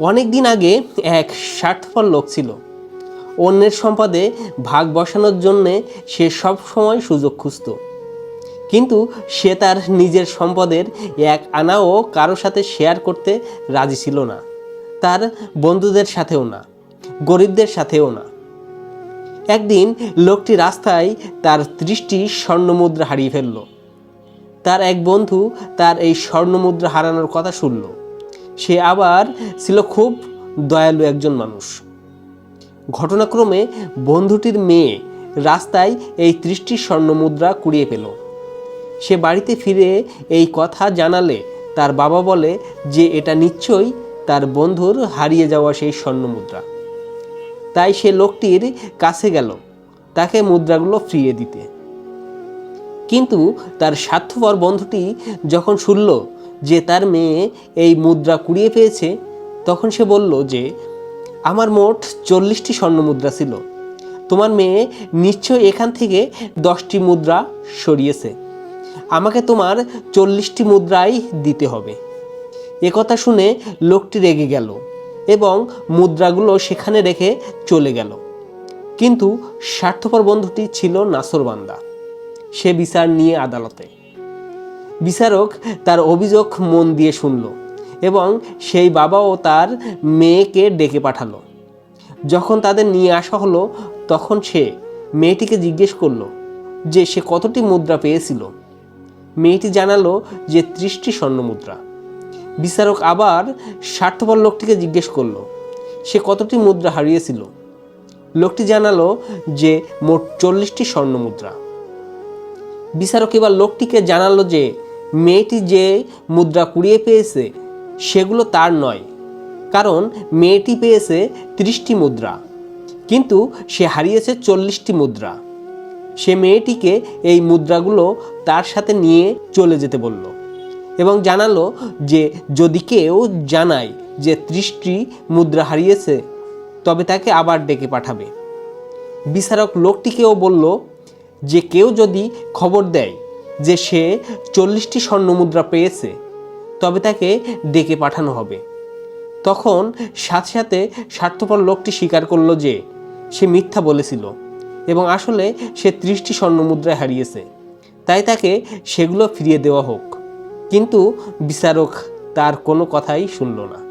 অনেক দিন আগে এক স্বার্থপর লোক ছিল। অন্যের সম্পদে ভাগ বসানোর জন্যে সে সব সময় সুযোগ খুঁজত। কিন্তু সে তার নিজের সম্পদের এক আনাও কারও সাথে শেয়ার করতে রাজি ছিল না। তার বন্ধুদের সাথেও না, গরিবদের সাথেও না। একদিন লোকটি রাস্তায় তার দৃষ্টি স্বর্ণমুদ্রা হারিয়ে ফেলল। তার এক বন্ধু তার এই স্বর্ণমুদ্রা হারানোর কথা শুনল। সে আবার ছিল খুব দয়ালু একজন মানুষ। ঘটনাক্রমে বন্ধুটির মেয়ে রাস্তায় এই ত্রিশটি স্বর্ণমুদ্রা কুড়িয়ে পেল। সে বাড়িতে ফিরে এই কথা জানালে তার বাবা বলে যে এটা নিশ্চয়ই তার বন্ধুর হারিয়ে যাওয়া সেই স্বর্ণমুদ্রা তাই সে লোকটির কাছে গেল তাকে মুদ্রাগুলো ফিরিয়ে দিতে। কিন্তু তার স্বার্থপর বন্ধুটি যখন শুনল যে তার মেয়ে এই মুদ্রা কুড়িয়ে পেয়েছে, তখন সে বলল যে, আমার মোট চল্লিশটি স্বর্ণ মুদ্রা ছিল। তোমার মেয়ে নিশ্চয় এখান থেকে দশটি মুদ্রা সরিয়েছে। আমাকে তোমার চল্লিশটি মুদ্রাই দিতে হবে। একথা শুনে লোকটি রেগে গেল এবং মুদ্রাগুলো সেখানে রেখে চলে গেল। কিন্তু স্বার্থপর বন্ধুটি ছিল নাসরবান্দা সে বিচার নিয়ে আদালতে। বিচারক তার অভিযোগ মন দিয়ে শুনল এবং সেই বাবাও তার মেয়েকে ডেকে পাঠালো। যখন তাদের নিয়ে আসা হলো, তখন সে মেয়েটিকে জিজ্ঞেস করল যে সে কতটি মুদ্রা পেয়েছিল। মেয়েটি জানালো যে ত্রিশটি স্বর্ণ মুদ্রা। বিচারক আবার স্বার্থপর লোকটিকে জিজ্ঞেস করল, সে কতটি মুদ্রা হারিয়েছিল? লোকটি জানালো যে মোট চল্লিশটি স্বর্ণ মুদ্রা। বিচারক এবার লোকটিকে জানালো যে মেয়েটি যে মুদ্রা কুড়িয়ে পেয়েছে, সেগুলো তার নয়। কারণ মেয়েটি পেয়েছে ত্রিশটি মুদ্রা, কিন্তু সে হারিয়েছে চল্লিশটি মুদ্রা। সে মেয়েটিকে এই মুদ্রাগুলো তার সাথে নিয়ে চলে যেতে বলল এবং জানালো যে যদি কেউ জানায় যে ত্রিশটি মুদ্রা হারিয়েছে, তবে তাকে আবার ডেকে পাঠাবে। বিচারক লোকটিকেও বলল যে কেউ যদি খবর দেয় যে সে চল্লিশটি স্বর্ণমুদ্রা পেয়েছে, তবে তাকে ডেকে পাঠানো হবে। তখন সাথে সাথে স্বার্থপর লোকটি স্বীকার করল যে সে মিথ্যা বলেছিল এবং আসলে সে ত্রিশটি স্বর্ণমুদ্রায় হারিয়েছে। তাই তাকে সেগুলো ফিরিয়ে দেওয়া হোক। কিন্তু বিচারক তার কোনো কথাই শুনল না।